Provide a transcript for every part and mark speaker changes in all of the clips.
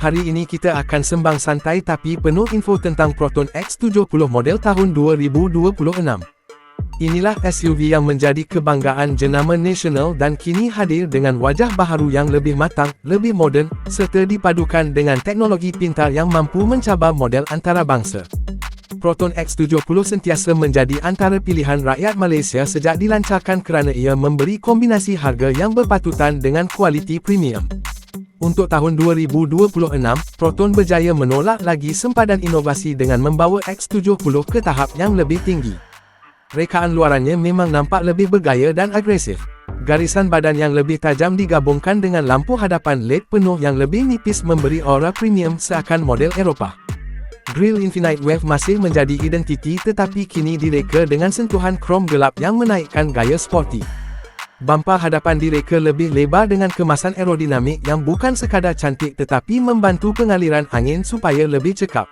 Speaker 1: hari ini kita akan sembang santai tapi penuh info tentang Proton X70 model tahun 2026. Inilah SUV yang menjadi kebanggaan jenama nasional dan kini hadir dengan wajah baharu yang lebih matang, lebih moden, serta dipadukan dengan teknologi pintar yang mampu mencabar model antarabangsa. Proton X70 sentiasa menjadi antara pilihan rakyat Malaysia sejak dilancarkan kerana ia memberi kombinasi harga yang berpatutan dengan kualiti premium. Untuk tahun 2026, Proton berjaya menolak lagi sempadan inovasi dengan membawa X70 ke tahap yang lebih tinggi. Rekaan luarannya memang nampak lebih bergaya dan agresif. Garisan badan yang lebih tajam digabungkan dengan lampu hadapan LED penuh yang lebih nipis memberi aura premium seakan model Eropah. Grill Infinite Wave masih menjadi identiti tetapi kini direka dengan sentuhan krom gelap yang menaikkan gaya sporty. Bumper hadapan direka lebih lebar dengan kemasan aerodinamik yang bukan sekadar cantik tetapi membantu pengaliran angin supaya lebih cekap.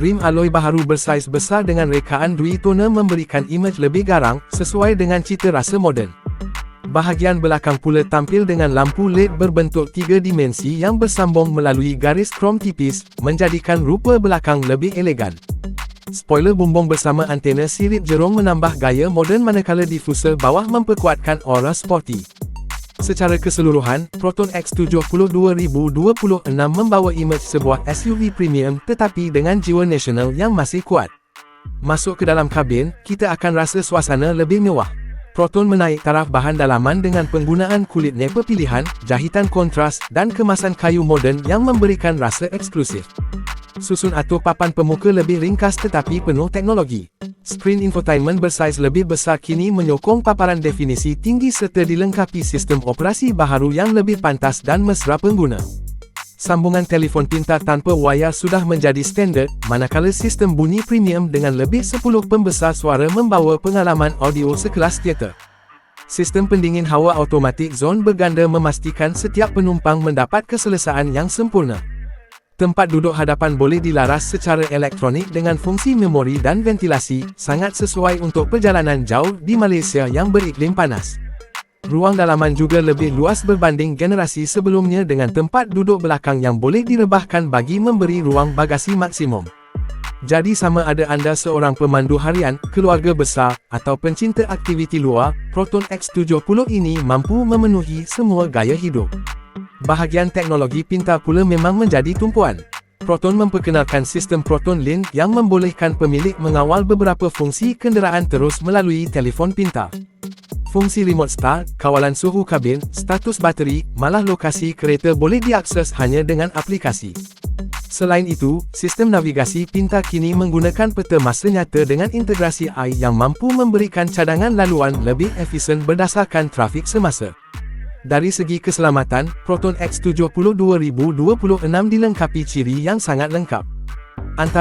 Speaker 1: Rim alloy baharu bersaiz besar dengan rekaan dui toner memberikan imej lebih garang, sesuai dengan cita rasa moden. Bahagian belakang pula tampil dengan lampu LED berbentuk tiga dimensi yang bersambung melalui garis krom tipis, menjadikan rupa belakang lebih elegan. Spoiler bumbung bersama antena sirip jerung menambah gaya moden manakala diffuser bawah memperkuatkan aura sporty. Secara keseluruhan, Proton X70 2026 membawa imej sebuah SUV premium tetapi dengan jiwa nasional yang masih kuat. Masuk ke dalam kabin, kita akan rasa suasana lebih mewah. Proton menaik taraf bahan dalaman dengan penggunaan kulit nepa pilihan, jahitan kontras dan kemasan kayu moden yang memberikan rasa eksklusif. Susun atur papan pemuka lebih ringkas tetapi penuh teknologi. Screen infotainment bersaiz lebih besar kini menyokong paparan definisi tinggi serta dilengkapi sistem operasi baharu yang lebih pantas dan mesra pengguna. Sambungan telefon pintar tanpa wayar sudah menjadi standard, manakala sistem bunyi premium dengan lebih 10 pembesar suara membawa pengalaman audio sekelas teater. Sistem pendingin hawa automatik zone berganda memastikan setiap penumpang mendapat keselesaan yang sempurna. Tempat duduk hadapan boleh dilaras secara elektronik dengan fungsi memori dan ventilasi, sangat sesuai untuk perjalanan jauh di Malaysia yang beriklim panas. Ruang dalaman juga lebih luas berbanding generasi sebelumnya dengan tempat duduk belakang yang boleh direbahkan bagi memberi ruang bagasi maksimum. Jadi sama ada anda seorang pemandu harian, keluarga besar, atau pencinta aktiviti luar, Proton X70 ini mampu memenuhi semua gaya hidup. Bahagian teknologi pintar pula memang menjadi tumpuan. Proton memperkenalkan sistem Proton Link yang membolehkan pemilik mengawal beberapa fungsi kenderaan terus melalui telefon pintar. Fungsi remote start, kawalan suhu kabin, status bateri, malah lokasi kereta boleh diakses hanya dengan aplikasi. Selain itu, sistem navigasi pintar kini menggunakan peta masa nyata dengan integrasi AI yang mampu memberikan cadangan laluan lebih efisien berdasarkan trafik semasa. Dari segi keselamatan, Proton X70 2026 dilengkapi ciri yang sangat lengkap. Antara